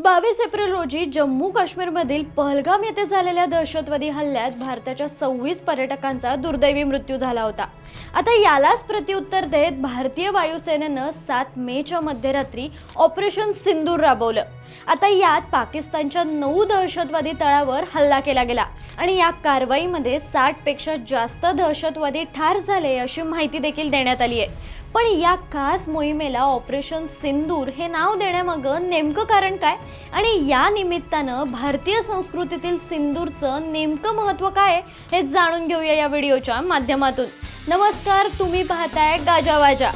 बावीस एप्रिल रोजी जम्मू काश्मीरमधील पहलगाम येथे झालेल्या दहशतवादी हल्ल्यात भारताच्या सव्वीस पर्यटकांचा दुर्दैवी मृत्यू झाला होता. आता यालाच प्रत्युत्तर देत भारतीय वायुसेनेनं सात मेच्या मध्यरात्री ऑपरेशन सिंदूर राबवलं. आता यात पाकिस्तानच्या नऊ दहशतवादी तळावर हल्ला केला गेला आणि या कारवाईमध्ये साठपेक्षा जास्त दहशतवादी ठार झाले अशी माहिती देखील देण्यात आली आहे. पण या खास मोहिमेला ऑपरेशन सिंदूर हे नाव देण्यामागं नेमकं कारण काय? आणि या निमित्तानं भारतीय संस्कृतीतील सिंदूरचं नेमकं महत्त्व काय हे जाणून घेऊया या व्हिडिओच्या माध्यमातून. नमस्कार तुम्ही पाहताय गाजावाजा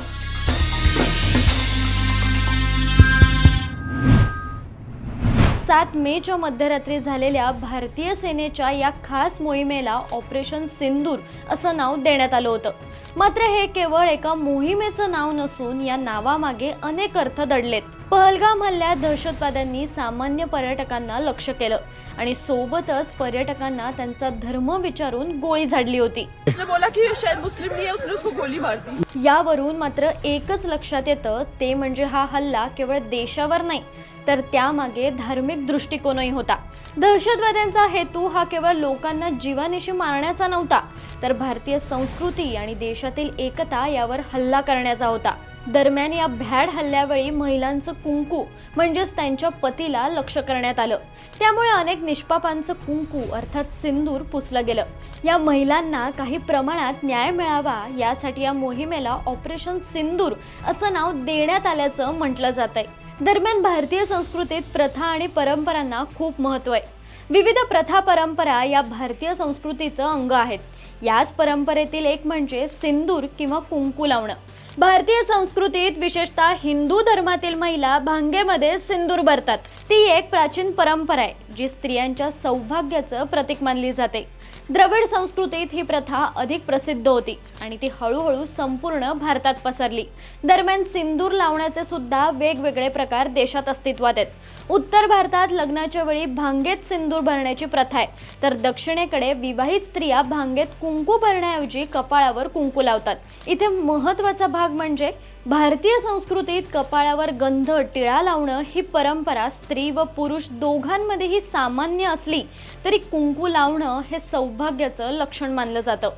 सात मेच्या मध्यरात्री झालेल्या भारतीय सेनेच्या या खास मोहिमेला ऑपरेशन सिंदूर असं नाव देण्यात आलं होतं. मात्र हे केवळ एका मोहिमेचं नाव नसून या नावामागे अनेक अर्थ दडलेत. पहलगाम हल्ल्यात दहशतवाद्यांनी सामान्य पर्यटकांना लक्ष केलं आणि सोबतच पर्यटकांना त्यांचा धर्म विचारून गोळी झाडली होती. बोला कि शायद मुस्लिम नहीं है उसने उसको गोली मार दी। यावरून मात्र एकच लक्षात येतं ते म्हणजे हा हल्ला केवळ देशावर नाही तर त्यामागे धार्मिक दृष्टिकोनही होता. दहशतवाद्यांचा हेतू हा केवळ लोकांना जीवानिशी मारण्याचा नव्हता तर भारतीय संस्कृती आणि देशातील एकता यावर हल्ला करण्याचा होता. दरम्यान या भ्याड हल्ल्यावेळी महिलांचं कुंकू म्हणजेच त्यांच्या पतीला लक्ष करण्यात आलं. त्यामुळे अनेक निष्पापांचं कुंकू अर्थात सिंदूर पुसलं गेलं. या महिलांना काही प्रमाणात न्याय मिळावा यासाठी या मोहिमेला ऑपरेशन सिंदूर असं नाव देण्यात आल्याचं म्हटलं जात आहे. दरम्यान भारतीय संस्कृतीत प्रथा आणि परंपरांना खूप महत्त्व आहे. विविध प्रथा परंपरा या भारतीय संस्कृतीचं अंग आहेत. याच परंपरेतील एक म्हणजे सिंदूर किंवा कुंकू लावणं. भारतीय संस्कृतीत विशेषतः हिंदू धर्मातील महिला भांगेमध्ये सिंदूर भरतात. ती एक प्राचीन परंपरा आहे जी स्त्रियांच्या सौभाग्याचं प्रतीक मानली जाते. द्रविड संस्कृतीत ही प्रथा अधिक प्रसिद्ध होती आणि ती हळूहळू संपूर्ण भारतात पसरली. दरम्यान सिंदूर लावण्याचे सुद्धा वेगवेगळे प्रकार देशात अस्तित्वात आहेत. उत्तर भारतात लग्नाच्या वेळी भांगेत सिंदूर भरण्याची प्रथा आहे. तर दक्षिणेकडे विवाहित स्त्रिया भांगेत कुंकू भरण्याऐवजी कपाळावर कुंकू लावतात. इथे महत्त्वाचा भाग म्हणजे भारतीय संस्कृतीत कपाळावर गंध टिळा लावणं ही परंपरा स्त्री व पुरुष दोघांमध्येही सामान्य असली तरी कुंकू लावणं हे सौभाग्याचं लक्षण मानलं जातं.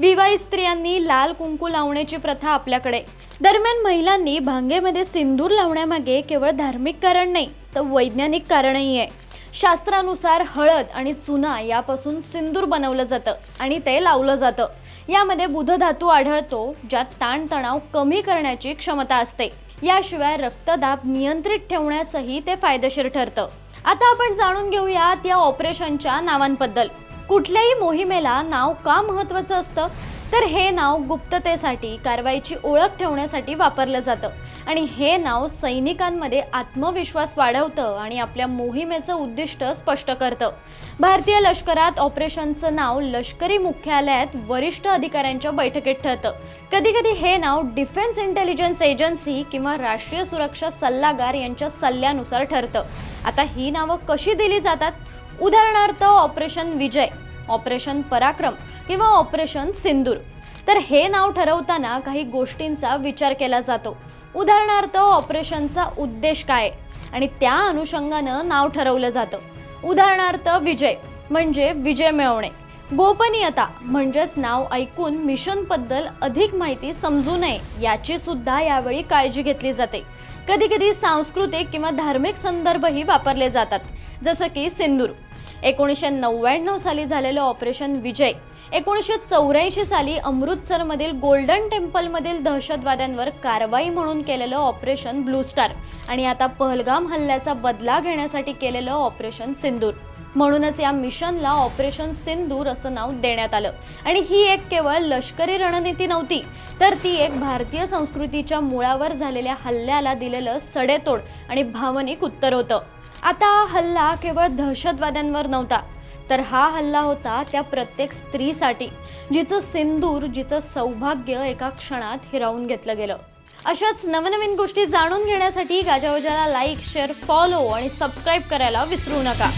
विवाहित स्त्रियांनी लाल कुंकू लावण्याची प्रथा आपल्याकडे. दरम्यान महिलांनी भांगेमध्ये सिंदूर लावण्यामागे केवळ धार्मिक कारण नाही तर वैज्ञानिक कारणही आहे. शास्त्रानुसार हळद आणि चुना यापासून सिंदूर बनवलं जातं आणि ते लावलं जातं. यामध्ये बुध धातू आढळतो ज्यात ताणतणाव कमी करण्याची क्षमता असते. याशिवाय रक्तदाब नियंत्रित ठेवण्यासही ते फायदेशीर ठरतं. आता आपण जाणून घेऊयात या ऑपरेशनच्या नावांबद्दल. कुठल्याही मोहिमेला नाव का महत्त्वाचं असतं? तर हे नाव गुप्ततेसाठी कारवाईची ओळख ठेवण्यासाठी वापरलं जातं. आणि हे नाव सैनिकांमध्ये आत्मविश्वास वाढवतं आणि आपल्या मोहिमेचं उद्दिष्ट स्पष्ट करतं. भारतीय लष्करात ऑपरेशनचं नाव लष्करी मुख्यालयात वरिष्ठ अधिकाऱ्यांच्या बैठकीत ठरतं. कधी कधी हे नाव डिफेन्स इंटेलिजन्स एजन्सी किंवा राष्ट्रीय सुरक्षा सल्लागार यांच्या सल्ल्यानुसार ठरतं. आता ही नावं कशी दिली जातात? उदाहरणार्थ ऑपरेशन विजय. ऑपरेशन पराक्रम किंवा ऑपरेशन सिंदूर. तर हे नाव ठरवताना काही गोष्टींचा विचार केला जातो. उदाहरणार्थ ऑपरेशनचा उद्देश काय? आणि त्या अनुषंगानं नाव ठरवलं जातं. उदाहरणार्थ विजय म्हणजे विजय मिळवणे. गोपनीयता म्हणजेच नाव ऐकून मिशनबद्दल अधिक माहिती समजू नये याची सुद्धा यावेळी काळजी घेतली जाते. कधी कधी सांस्कृतिक किंवा धार्मिक संदर्भही वापरले जातात जसं की सिंदूर. एकोणीसशे नव्याण्णव साली झालेलं ऑपरेशन विजय एकोणीसशे चौऱ्याऐंशी साली अमृतसरमधील गोल्डन टेम्पलमधील दहशतवाद्यांवर कारवाई म्हणून केलेलं ऑपरेशन ब्लू स्टार आणि आता पहलगाम हल्ल्याचा बदला घेण्यासाठी केलेलं ऑपरेशन सिंदूर. म्हणूनच या मिशनला ऑपरेशन सिंदूर असं नाव देण्यात आलं. आणि ही एक केवळ लष्करी रणनीती नव्हती तर ती एक भारतीय संस्कृतीच्या मुळावर झालेल्या हल्ल्याला दिलेलं सडेतोड आणि भावनिक उत्तर होतं. आता हा हल्ला केवळ दहशतवाद्यांवर नव्हता तर हा हल्ला होता त्या प्रत्येक स्त्रीसाठी जिचं सिंदूर जिचं सौभाग्य एका क्षणात हिरावून घेतलं गेलं. अशाच नवनवीन गोष्टी जाणून घेण्यासाठी गाजावजाला लाईक शेअर फॉलो आणि सबस्क्राईब करायला विसरू नका.